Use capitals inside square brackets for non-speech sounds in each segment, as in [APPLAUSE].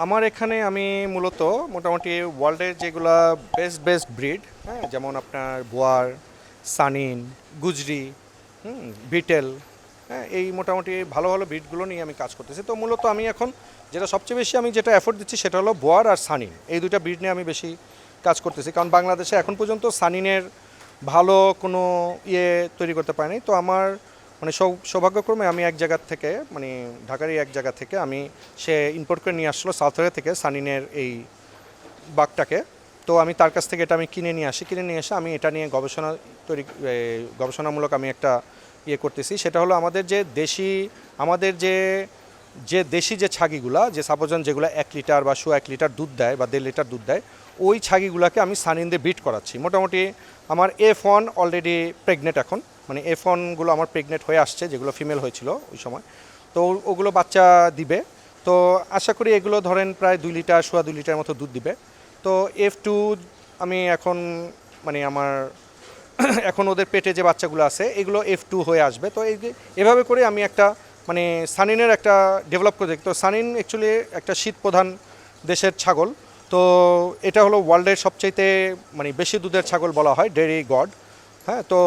আমার এখানে আমি মূলত মোটামুটি ওয়ার্ল্ডের যেগুলা বেস্ট বেস্ট ব্রিড হ্যাঁ যেমন আপনার বোয়ার, সানিন, গুজরি বিটেল হ্যাঁ এই মোটামুটি ভালো ভালো ব্রিডগুলো নিয়ে আমি কাজ করতেছি। তো মূলত আমি এখন যেটা সবচেয়ে বেশি আমি যেটা এফোর্ট দিচ্ছি সেটা হলো বোয়ার আর সানিন। এই দুইটা ব্রিড নিয়ে আমি বেশি কাজ করতেছি, কারণ বাংলাদেশে এখন পর্যন্ত সানিনের ভালো কোনো ইয়ে তৈরি করতে পারিনি। তো আমার মানে সৌভাগ্যক্রমে আমি এক জায়গা থেকে মানে ঢাকারই এক জায়গা থেকে আমি সে ইম্পোর্ট করে নিয়ে আসলো সাউথ থেকে সানিনের এই বাঘটাকে তো আমি তার কাছ থেকে এটা আমি কিনে নিয়ে আসি। কিনে নিয়ে এসে আমি এটা নিয়ে গবেষণা তৈরি গবেষণামূলক আমি একটা ইয়ে করতেছি। সেটা হলো আমাদের যে দেশি, আমাদের যে যে দেশি যে ছাগিগুলা, যে সাপোজন যেগুলো এক লিটার বা শো এক লিটার দুধ দেয় বা দেড় লিটার দুধ দেয়, ওই ছাগিগুলোকে আমি সানিন দিয়ে বিট করাচ্ছি। মোটামুটি আমার এফ ওয়ান অলরেডি প্রেগনেন্ট এখন। মানে এফ ওয়ানগুলো আমার প্রেগনেন্ট হয়ে আসছে, যেগুলো ফিমেল হয়েছিল ওই সময়। তো ওগুলো বাচ্চা দিবে। তো আশা করি এগুলো ধরেন প্রায় দুই লিটার, সোয়া দুই লিটার মতো দুধ দিবে। তো এফ টু আমি এখন মানে আমার [CLEARS THROAT] এখন ওদের পেটে যে বাচ্চাগুলো আছে, এগুলো এফ টু হয়ে আসবে। তো এই এভাবে করে আমি একটা মানে সানিনের একটা ডেভেলপ করে দেখি। তো সানিন অ্যাকচুয়ালি একটা শীত প্রধান দেশের ছাগল। তো এটা হলো ওয়ার্ল্ডের সবচাইতে মানে বেশি দুধের ছাগল বলা হয় ডেরি গড হ্যাঁ তো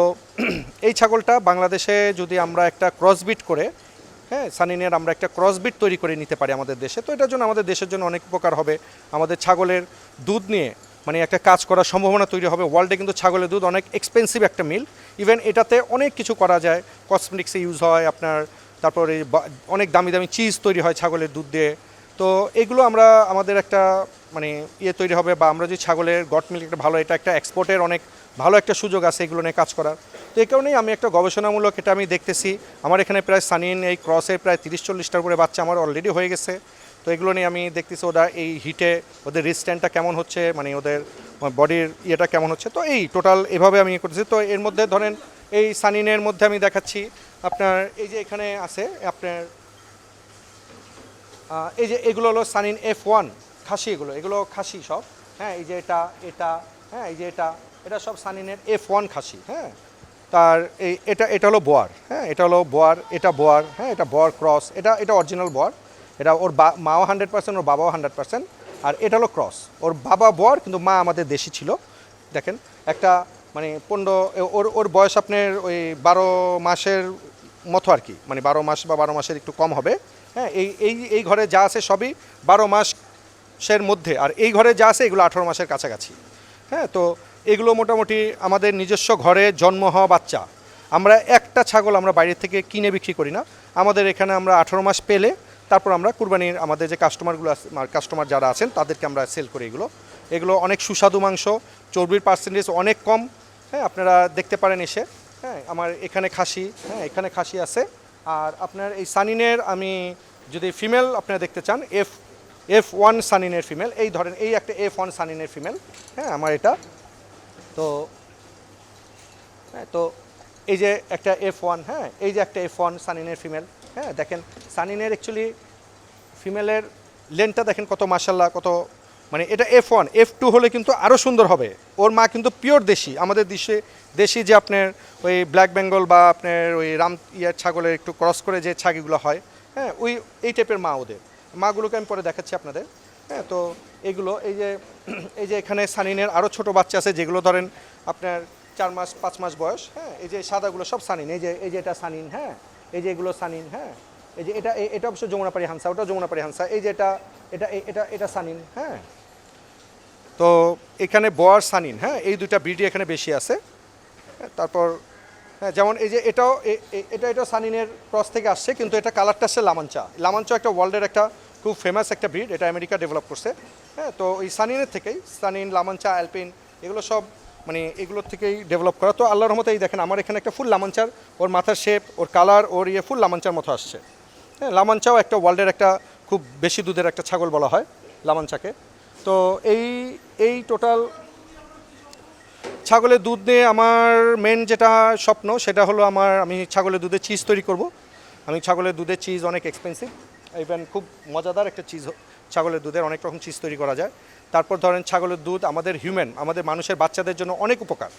এই ছাগলটা বাংলাদেশে যদি আমরা একটা ক্রসবিট করে হ্যাঁ সানিনের আমরা একটা ক্রসবিট তৈরি করে নিতে পারি আমাদের দেশে, তো এটার জন্য আমাদের দেশের জন্য অনেক উপকার হবে। আমাদের ছাগলের দুধ নিয়ে মানে একটা কাজ করার সম্ভাবনা তৈরি হবে। ওয়ার্ল্ডে কিন্তু ছাগলের দুধ অনেক এক্সপেন্সিভ একটা মিল। ইভেন এটাতে অনেক কিছু করা যায়। কসমেটিক্সে ইউজ হয় আপনার, তারপরে অনেক দামি দামি চিজ তৈরি হয় ছাগলের দুধ দিয়ে। তো এগুলো আমরা, আমাদের একটা মানে ইয়ে তৈরি হবে বা আমরা যে ছাগলের গট মিল্ক একটা ভালো, এটা একটা এক্সপোর্টের অনেক ভালো একটা সুযোগ আছে এগুলো নিয়ে কাজ করার। তো এই কারণেই আমি একটা গবেষণামূলক এটা আমি দেখতেছি। আমার এখানে প্রায় সানিন, এই ক্রসের প্রায় তিরিশ চল্লিশটার উপরে বাচ্চা আমার অলরেডি হয়ে গেছে। তো এগুলো নিয়ে আমি দেখতেছি ওরা এই হিটে ওদের রিস্ট্যান্ডটা কেমন হচ্ছে মানে ওদের বডির ইয়েটা কেমন হচ্ছে। তো এই টোটাল এভাবে আমি ইয়ে করতেছি। তো এর মধ্যে ধরেন এই সানিনের মধ্যে আমি দেখাচ্ছি আপনার, এই যে এখানে আছে আপনার এই যে এগুলো হলো সানিন এফ ওয়ান খাসি এগুলো এগুলো খাসি সব। হ্যাঁ এই যে এটা এটা হ্যাঁ এই যে এটা এটা সব সানিনের এফ ওয়ান খাসি হ্যাঁ। তার এই, এটা এটা হলো বোয়ার হ্যাঁ এটা হলো বোয়ার, এটা বোয়ার হ্যাঁ এটা বোয়ার ক্রস, এটা এটা অরিজিনাল বোয়ার। এটা ওর বা, মাও হান্ড্রেড পার্সেন্ট ওর বাবাও হান্ড্রেড পার্সেন্ট আর এটা হলো ক্রস। ওর বাবা বোয়ার, কিন্তু মা আমাদের দেশি ছিল। দেখেন, একটা মানে পনেরো, ওর ওর বয়স আপনার ওই বারো মাসের মতো আর কি। মানে বারো মাস বা বারো মাসের একটু কম হবে। হ্যাঁ এই এই এই ঘরে যা আছে সবই বারো মাসের মধ্যে, আর এই ঘরে যা আছে এগুলো আঠারো মাসের কাছাকাছি। হ্যাঁ তো এগুলো মোটামুটি আমাদের নিজস্ব ঘরে জন্ম হওয়া বাচ্চা। আমরা একটা ছাগল আমরা বাইরে থেকে কিনে বিক্রি করি না। আমাদের এখানে আমরা আঠারো মাস পেলে তারপর আমরা কুরবানির আমাদের যে কাস্টমারগুলো আছে কাস্টমার যারা আছেন তাদেরকে আমরা সেল করি এগুলো। এগুলো অনেক সুস্বাদু মাংস, চর্বির পার্সেন্টেজ অনেক কম। হ্যাঁ আপনারা দেখতে পারেন এসে। হ্যাঁ আমার এখানে খাসি হ্যাঁ এখানে খাসি আছে। আর আপনার এই সানিনের আমি যদি ফিমেল আপনারা দেখতে চান এফ এফ ওয়ান সানিনের ফিমেল এই ধরেন, এই একটা এফ ওয়ান সানিনের ফিমেল হ্যাঁ আমার এটা। তো হ্যাঁ তো এই যে একটা এফ ওয়ান হ্যাঁ এই যে একটা এফ ওয়ান সানিনের ফিমেল হ্যাঁ দেখেন সানিনের অ্যাকচুয়ালি ফিমেলের লেনটা দেখেন কত মাসাল্লাহ কত মানে এটা এফ ওয়ান এফ টু হলে কিন্তু আরও সুন্দর হবে। ওর মা কিন্তু পিওর দেশি, আমাদের দেশে, দেশি যে আপনার ওই ব্ল্যাক বেঙ্গল বা আপনার ওই রাম, ইয়ার ছাগলের একটু ক্রস করে যে ছাগিগুলো হয় হ্যাঁ ওই, এই টাইপের মা ওদের। মাগুলোকে আমি পরে দেখাচ্ছি আপনাদের। হ্যাঁ তো এগুলো এই যে [CLEARS THROAT] এই যে এখানে সানিনের আরও ছোট বাচ্চা আছে যেগুলো ধরেন আপনার চার মাস পাঁচ মাস বয়স হ্যাঁ এই যে সাদাগুলো সব সানিন এই যে এই যে এটা সানিন হ্যাঁ এই যে এগুলো সানিন হ্যাঁ এই যে এটা এটা অবশ্য যমুনাপাড়ি হাংসা ওটা যমুনাপাড়ি হাংসা এই যে এটা এটা এটা এটা সানিন হ্যাঁ। তো এখানে বয়ার সানিন হ্যাঁ এই দুইটা ব্রিডই এখানে বেশি আছে। হ্যাঁ, তারপর যেমন এই যে এটাও এটা এটা সানিনের ক্রস থেকে আসছে, কিন্তু এটা কালারটা আসছে লামাঞ্চা লামাঞ্চা একটা ওয়ার্ল্ডের একটা খুব ফেমাস একটা ব্রিড এটা আমেরিকা ডেভেলপ করছে। হ্যাঁ তো এই সানিনের থেকেই, সানিন লামাঞ্চা অ্যালপিন এগুলো সব মানে এগুলোর থেকেই ডেভেলপ করা। তো আল্লাহর রহমতে এই দেখেন, আমার এখানে একটা ফুল লামাঞ্চার ওর মাথার শেপ ওর কালার ওর ইয়ে ফুল লামাঞ্চার মতো আসছে। হ্যাঁ লামাঞ্চাও একটা ওয়ার্ল্ডের একটা খুব বেশি দুধের একটা ছাগল বলা হয় লামাঞ্চাকে তো এই এই টোটাল ছাগলের দুধ দিয়ে আমার মেন যেটা স্বপ্ন, সেটা হলো আমার, আমি ছাগলের দুধে চিজ তৈরি করব। আমি ছাগলের দুধের চিজ অনেক এক্সপেন্সিভ ইভেন খুব মজাদার একটা চিজ ছাগলের দুধের অনেক রকম চিজ তৈরি করা যায়। তারপর ধরেন ছাগলের দুধ আমাদের হিউম্যান আমাদের মানুষের বাচ্চাদের জন্য অনেক উপকার।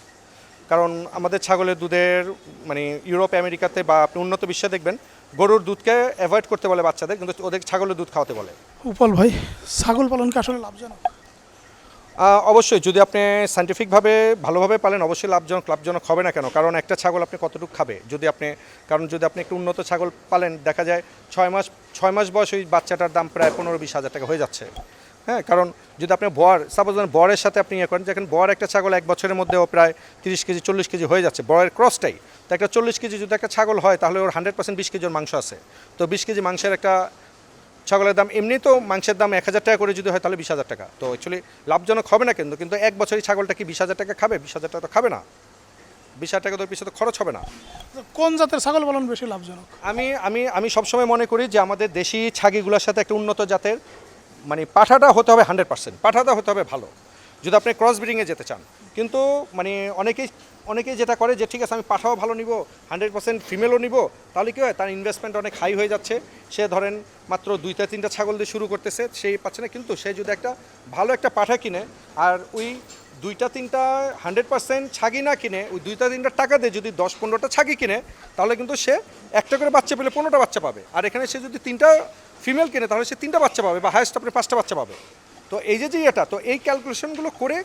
কারণ আমাদের ছাগলের দুধের মানে ইউরোপ, আমেরিকাতে বা আপনি উন্নত বিশ্বে দেখবেন, গরুর দুধকে অ্যাভয়েড করতে বলে বাচ্চাদের, কিন্তু ওদের ছাগলের দুধ খাওয়াতে বলে। উপাল ভাই, ছাগল পালনকে আসলে লাভজনক। অবশ্যই, যদি আপনি সাইন্টিফিকভাবে ভালোভাবে পালেন, অবশ্যই লাভজনক লাভজনক হবে না কেন? কারণ একটা ছাগল আপনি কতটুকু খাবে? যদি আপনি, কারণ যদি আপনি একটু উন্নত ছাগল পালেন, দেখা যায় ছয় মাস ছয় মাস বয়স ওই বাচ্চাটার দাম প্রায় পনেরো বিশ হাজার টাকা হয়ে যাচ্ছে। হ্যাঁ কারণ যদি আপনি বর সাপোজ বরের সাথে আপনি ইয়ে করেন যেখানে বর একটা ছাগল এক বছরের মধ্যেও প্রায় তিরিশ কেজি, চল্লিশ কেজি হয়ে যাচ্ছে, বরের ক্রসটাই তো একটা চল্লিশ কেজি যদি একটা ছাগল হয়, তাহলে ওর হান্ড্রেড পার্সেন্ট বিশ কেজির মাংস আছে। তো বিশ কেজি মাংসের একটা ছাগলের দাম এমনি তো মাংসের দাম এক হাজার টাকা করে যদি হয় তাহলে বিশ হাজার টাকা। তো অ্যাকচুয়ালি লাভজনক হবে না কিন্তু কিন্তু এক বছরই ছাগলটা কি বিশ হাজার টাকা খাবে? বিশ হাজার টাকা তো খাবে না। বিশ হাজার টাকা তোর পিছনে তো খরচ হবে না। কোন জাতের ছাগল পালন বেশি লাভজনক? আমি আমি আমি সবসময় মনে করি যে আমাদের দেশি ছাগিগুলোর সাথে একটা উন্নত জাতের মানে পাঠাটা হতে হবে হান্ড্রেড পার্সেন্ট পাঠাটা হতে হবে ভালো। যদি আপনি ক্রস ব্রিডিংয়ে যেতে চান। কিন্তু মানে অনেকেই অনেকেই যেটা করে যে, ঠিক আছে, আমি পাঠাও, ভালো নিব হান্ড্রেড পার্সেন্ট ফিমেলও নিব। তাহলে কী হয়? তার ইনভেস্টমেন্ট অনেক হাই হয়ে যাচ্ছে। সে ধরেন মাত্র দুইটা, তিনটা ছাগল দিয়ে শুরু করতেছে, সেই পাচ্ছে না। কিন্তু সে যদি একটা ভালো একটা পাঠা কিনে আর ওই দুইটা, তিনটা হান্ড্রেড পার্সেন্ট ছাগি না কিনে, ওই দুইটা, তিনটা টাকা দিয়ে যদি দশ, পনেরোটা ছাগি কিনে, তাহলে কিন্তু সে একটা করে বাচ্চা পেলে পনেরোটা বাচ্চা পাবে। আর এখানে সে যদি তিনটা ফিমেল কিনে, তাহলে সে তিনটা বাচ্চা পাবে বা হায়েস্ট আপনি পাঁচটা বাচ্চা পাবে। তো এই যে যে এটা তো এই ক্যালকুলেশনগুলো করে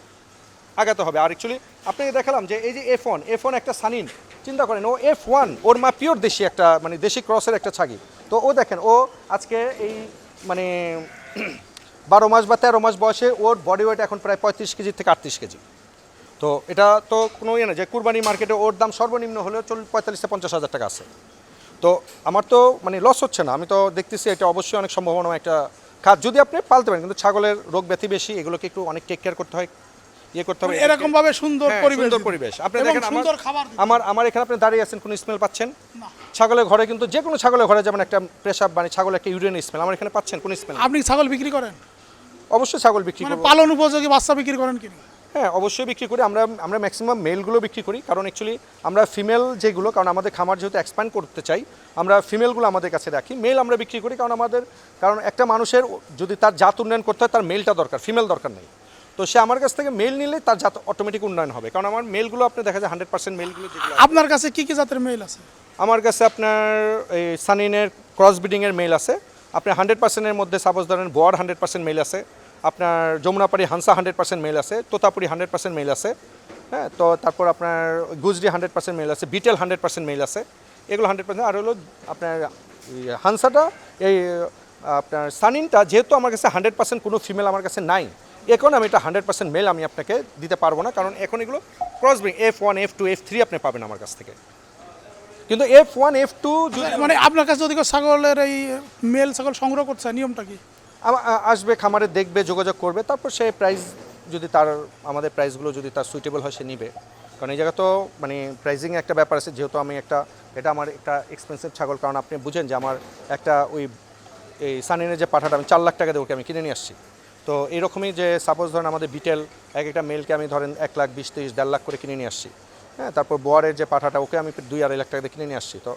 আগাতে হবে। আর অ্যাকচুয়ালি আপনাকে দেখালাম যে এই যে এফ ওয়ান এফ ওয়ান একটা সানিন, চিন্তা করেন, ও এফ ওয়ান ওর মা পিওর দেশি একটা মানে দেশি ক্রসের একটা ছাগি। তো ও দেখেন, ও আজকে এই মানে [CLEARS THROAT] বারো মাস বা তেরো মাস বয়সে ওর বডি ওয়েট এখন প্রায় পঁয়ত্রিশ কেজি থেকে আটত্রিশ কেজি। তো এটা তো কোনো ইয়ে না যে কুরবানি মার্কেটে ওর দাম সর্বনিম্ন হলেও চল, পঁয়তাল্লিশ থেকে পঞ্চাশ হাজার টাকা আছে। তো আমার তো মানে লস হচ্ছে না, আমি তো দেখতেছি এটা অবশ্যই অনেক সম্ভাবনা একটা খাত যদি আপনি পালতে পারেন কিন্তু ছাগলের রোগ ব্যাধি বেশি এগুলোকে একটু অনেক টেক কেয়ার করতে হয় ইয়ে করতে হবে এরকম ভাবে সুন্দর হ্যাঁ, পরিবেশ সুন্দর পরিবেশ। আপনি দেখেন আমার- সুন্দর খাবার আমার আমার এখানে আপনি দাঁড়িয়ে আছেন কোনো স্মেল পাচ্ছেন? না। ছাগলের ঘরে কিন্তু যে কোনো ছাগলের ঘরে যেমন একটা পেশাব মানে ছাগল একটা ইউরিন স্মেল আমার এখানে পাচ্ছেন কোনো স্মেল আপনি ছাগল বিক্রি করেন? অবশ্যই ছাগল বিক্রি মানে পালন উপযোগী বাচ্চা বিক্রি করেন কিনা? হ্যাঁ অবশ্যই বিক্রি করি। আমরা আমরা ম্যাক্সিমাম মেলগুলো বিক্রি করি। কারণ অ্যাকচুয়ালি আমরা ফিমেল যেগুলো কারণ আমাদের খামার যেহেতু এক্সপ্যান্ড করতে চাই আমরা ফিমেলগুলো আমাদের কাছে রাখি। মেল আমরা বিক্রি করি কারণ আমাদের কারণ একটা মানুষের যদি তার জাত উন্নয়ন করতে হয় তার মেলটা দরকার ফিমেল দরকার নেই। তো সে আমার কাছ থেকে মেল নিলে তার জাত অটোমেটিক উন্নয়ন হবে। কারণ আমার মেলগুলো আপনি দেখা যায় হান্ড্রেড পার্সেন্ট মেলগুলো আপনার কাছে কী কী জাতের মেল আছে? আমার কাছে আপনার এই সানিনের ক্রস ব্রিডিংয়ের মেল আছে। আপনার হান্ড্রেড পার্সেন্টের মধ্যে সাপোজ ধরেন বোয়ার হান্ড্রেড পার্সেন্ট মেল আছে। আপনার যমুনাপাড়ি হানসা হান্ড্রেড পার্সেন্ট মেল আছে, তোতাপুরি হান্ড্রেড পার্সেন্ট মেল আছে হ্যাঁ তো তারপর আপনার গুজরি হান্ড্রেড পার্সেন্ট মেল আছে, বিটেল হান্ড্রেড পার্সেন্ট মেল আছে, এগুলো হান্ড্রেড পার্সেন্ট আর হলো আপনার হানসাটা, এই, আপনার সানিনটা, যেহেতু আমার কাছে হান্ড্রেড পার্সেন্ট কোনো ফিমেল আমার কাছে নাই, এখন আমি এটা হান্ড্রেড পার্সেন্ট মেল আমি আপনাকে দিতে পারব না, কারণ এখন এগুলো cross breed F one F two F three আপনি পাবেন আমার কাছ থেকে। কিন্তু এফ ওয়ান এফ টু মানে আপনার কাছে যদি ছাগলের এই মেল ছাগল সংগ্রহ করছে নিয়মটা কি? আসবে, খামারে দেখবে, যোগাযোগ করবে, তারপর সে প্রাইস যদি তার, আমাদের প্রাইসগুলো যদি তার সুইটেবল হয়, সে নিবে। কারণ এই জায়গা তো মানে প্রাইজিং একটা ব্যাপার আছে, যেহেতু আমি একটা, এটা আমার একটা এক্সপেন্সিভ ছাগল, কারণ আপনি বুঝেন যে আমার একটা ওই, এই সানিনের যে পাঠাটা, আমি চার লাখ টাকা ওকে আমি কিনে নিয়ে আসছি। তো এরকমই যে সাপোজ ধরেন আমাদের বিটেল, এক একটা মেলকে আমি ধরেন এক লাখ, বিশ, তিরিশ, দেড় লাখ করে কিনে নিয়ে আসছি। হ্যাঁ তারপর বোয়ারের যে পাঠাটা, ওকে আমি দুই আড়াই লাখ টাকা কিনে নিয়ে আসছি। তো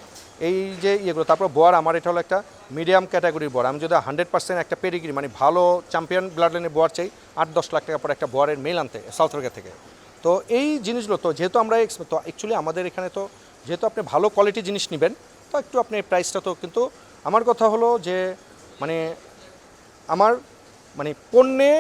এই যে ইয়েগুলো, তারপর বোয়ার আমার এটা হলো একটা মিডিয়াম ক্যাটাগরির বোয়ার। আমি যদি হান্ড্রেড পার্সেন্ট একটা পেডিগ্রি মানে ভালো চ্যাম্পিয়ন ব্লাড লাইনের বোয়ার চাই, আট দশ লাখ টাকা পর একটা বোয়ারের মেল আনতে সাউথ আফ্রিকা থেকে। তো এই জিনিসগুলো, তো যেহেতু আমরা তো অ্যাকচুয়ালি আমাদের এখানে তো যেহেতু আপনি ভালো কোয়ালিটি জিনিস নেবেন, তো একটু আপনি প্রাইসটা তো কিন্তু, আমার কথা হলো যে মানে আমার মানে পণ্যে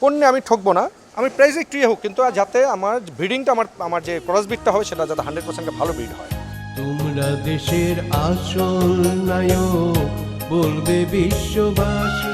পণ্যে আমি ঠকবো না। আমি প্রাইস একটু হোক, কিন্তু যাতে আমার ব্রিডিংটা আমার আমার যে ক্রস ব্রিডটা হয় সেটা যাতে হান্ড্রেড পার্সেন্ট ভালো ব্রিড হয়। তোমরা দেশের আসল নায়ক, বলবে বিশ্ববাসী